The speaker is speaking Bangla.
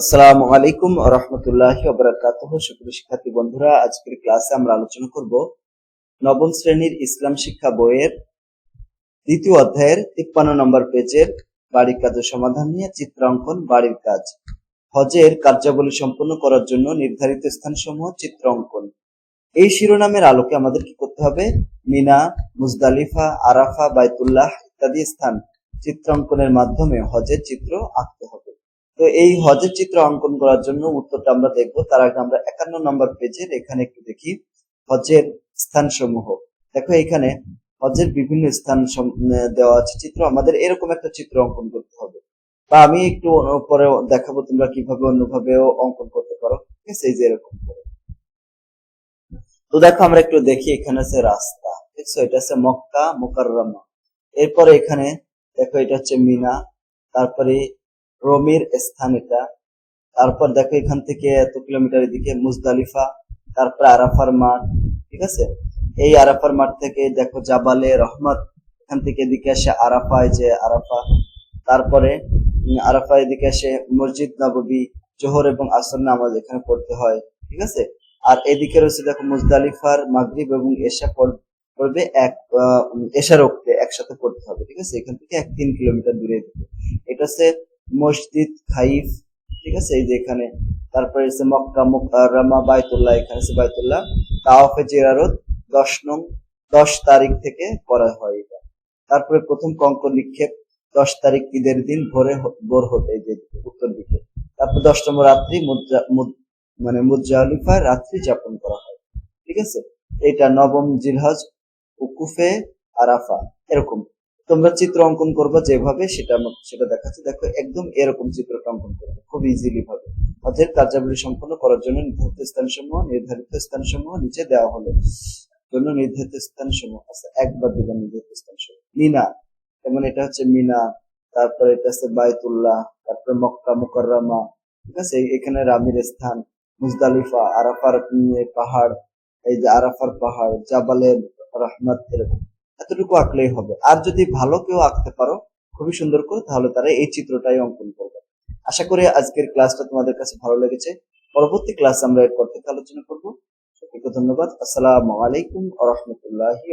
আসসালামু আলাইকুম রহমতুল্লাহি ওবরাকাতুহ সুপ্রিয় শিক্ষার্থী বন্ধুরা, আজকের ক্লাসে আমরা আলোচনা করব নবম শ্রেণির ইসলাম শিক্ষা বইয়ের দ্বিতীয় অধ্যায়ের তিপ্পান্ন নম্বর পেজের বাড়ির কাজের সমাধান নিয়ে চিত্রাঙ্কন, বাড়ির কাজ। হজের কার্যাবলী সম্পন্ন করার জন্য নির্ধারিত স্থানসমূহ চিত্র অঙ্কন এই শিরোনামের আলোকে আমাদের কি করতে হবে? মিনা, মুজদালিফা, আরাফা, বাইতুল্লাহ ইত্যাদি স্থান চিত্রাঙ্কনের মাধ্যমে হজের চিত্র আঁকতে হবে। তো এই হজের চিত্র অঙ্কন করার জন্য উত্তরটা আমরা দেখব। তার আগে আমরা একান্ন নম্বর পেজের এখানে একটু দেখি হজের স্থানসমূহ। দেখো এখানে হজের বিভিন্ন স্থান দেওয়া আছে চিত্র। আমাদের এরকম একটা চিত্র অঙ্কন করতে হবে। বা আমি একটু পরে দেখাবো তোমরা কীভাবে অন্যভাবেও অঙ্কন করতে পারো। ঠিক আছে, এই যে এরকম করে। তো দেখো আমরা একটু দেখি, এখানে আছে রাস্তা। দেখছ এটা আছে মক্কা, মুকাররমা। এরপরে এখানে দেখো এটা হচ্ছে মিনা। তারপরে রোমির স্থান এটা। তারপর দেখো এখান থেকে এত কিলোমিটার এদিকে মুজদালিফা তারপর আরাফার মাঠ ঠিক আছে? এই আরাফার মাঠ থেকে দেখো জাবালে রহমত এখান থেকে এদিকে আসে আরাফা এই যে আরাফা। তারপরে আরাফা এদিকে আসে মসজিদ নববী জোহর এবং আসর নামাজ এখানে পড়তে হয় ঠিক আছে? আর এদিকে রয়েছে দেখো মুজদালিফার মাগরিব এবং এশা পড়- পড়বে এক আহ, উম, এশা রক্তে একসাথে পড়তে হবে ঠিক আছে? এখান থেকে এক তিন কিলোমিটার দূরে। এটা হচ্ছে মসজিদ, খাইফ, ঠিক আছে? এই যে এখানে। তারপরে হচ্ছে মক্কা, মুকাররমা, বাইতুল্লাহ, এখানে আছে বাইতুল্লাহ। তাওয়াফে জেরারত দশ নং, দশ তারিখ থেকে করা হয় এটা। তারপরে প্রথম কঙ্ক নিক্ষেপ, দশ তারিখ ঈদের দিন ভোরে ভোর হতে যে উত্তর দিকে। তারপর দশ নম্বর রাত্রি মুদ্রা- মুদ- মানে মুজালিফায় রাত্রি যাপন করা হয়। ঠিক আছে? এটা নবম জিলহজ, উকুফে আরাফা এরকম। তোমরা চিত্র অঙ্কন করবে যেভাবে, সেটা সেটা দেখাচ্ছে। দেখো, একদম এরকম চিত্রটা অঙ্কন করবে, খুব ইজিলি ভাবে। হজের কার্যাবলী সম্পন্ন করার জন্য নির্ধারিত স্থানসমূহ নির্ধারিত স্থানসমূহ নিচে দেওয়া হলো। জন্য নির্ধারিত স্থানসমূহ আছে একবার দুবার নির্ধারিত স্থানসমূহ। মিনা, যেমন এটা হচ্ছে মিনা, তারপরে এটা হচ্ছে বাইতুল্লাহ, তারপরে মক্কা, মুকাররমা, ঠিক আছে? এখানে রামির স্থান, মুজদালিফা আরাফার পাহাড়, এই যে আরাফার পাহাড় জাবালে রহমত এরকম। এতটুকু আঁকলেই হবে। আর যদি ভালো কেউ আঁকতে পারো, খুবই সুন্দর করে, তাহলে তারা এই চিত্রটাই অঙ্কন করবে। আশা করি আজকের ক্লাসটা তোমাদের কাছে ভালো লেগেছে। পরবর্তী ক্লাস আমরা এরপর থেকে আলোচনা করব। সকলকে ধন্যবাদ। আসসালামু আলাইকুম আ রহমতুল্লাহি